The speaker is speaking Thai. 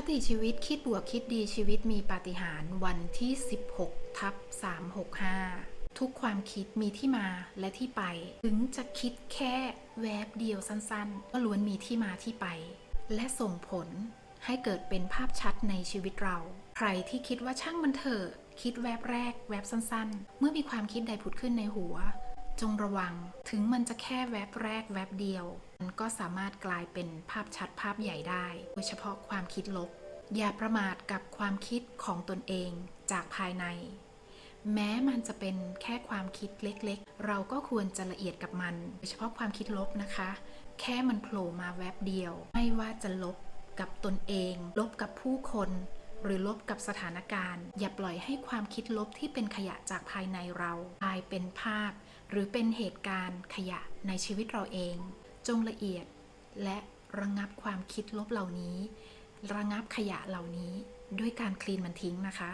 คติชีวิตคิดบวกคิดดีชีวิตมีปาฏิหาริย์วันที่ 16 ทับ 365 ทุกความคิดมีที่มาและที่ไป ถึงจะคิดแค่แวบเดียวสั้นๆ ก็ล้วนมีที่มาที่ไป และส่งผลให้เกิดเป็นภาพชัดในชีวิตเรา ใครที่คิดว่าช่างมันเถอะคิดแวบแรก แวบสั้นๆ เมื่อมีความคิดใดผุดขึ้นในหัว จงระวังถึงมันจะแค่แวบแรกแวบเดียว มันก็สามารถกลายเป็นภาพชัดภาพใหญ่ได้ โดยเฉพาะความคิดลบ อย่าประมาทกับความคิดของตนเองจากภายใน แม้มันจะเป็นแค่ความคิดเล็กๆ เราก็ควรจะละเอียดกับมัน โดยเฉพาะความคิดลบนะคะ แค่มันโผล่มาแวบเดียว ไม่ว่าจะลบกับตนเอง ลบกับผู้คน หรือลบกับสถานการณ์ อย่าปล่อยให้ความคิดลบที่เป็นขยะจากภายในเรากลายเป็นภาพ หรือเป็นเหตุการณ์ขยะในชีวิตเราเอง จงละเอียด และระงับความคิดลบเหล่านี้ ระงับขยะเหล่านี้ ด้วยการคลีนมันทิ้งนะคะ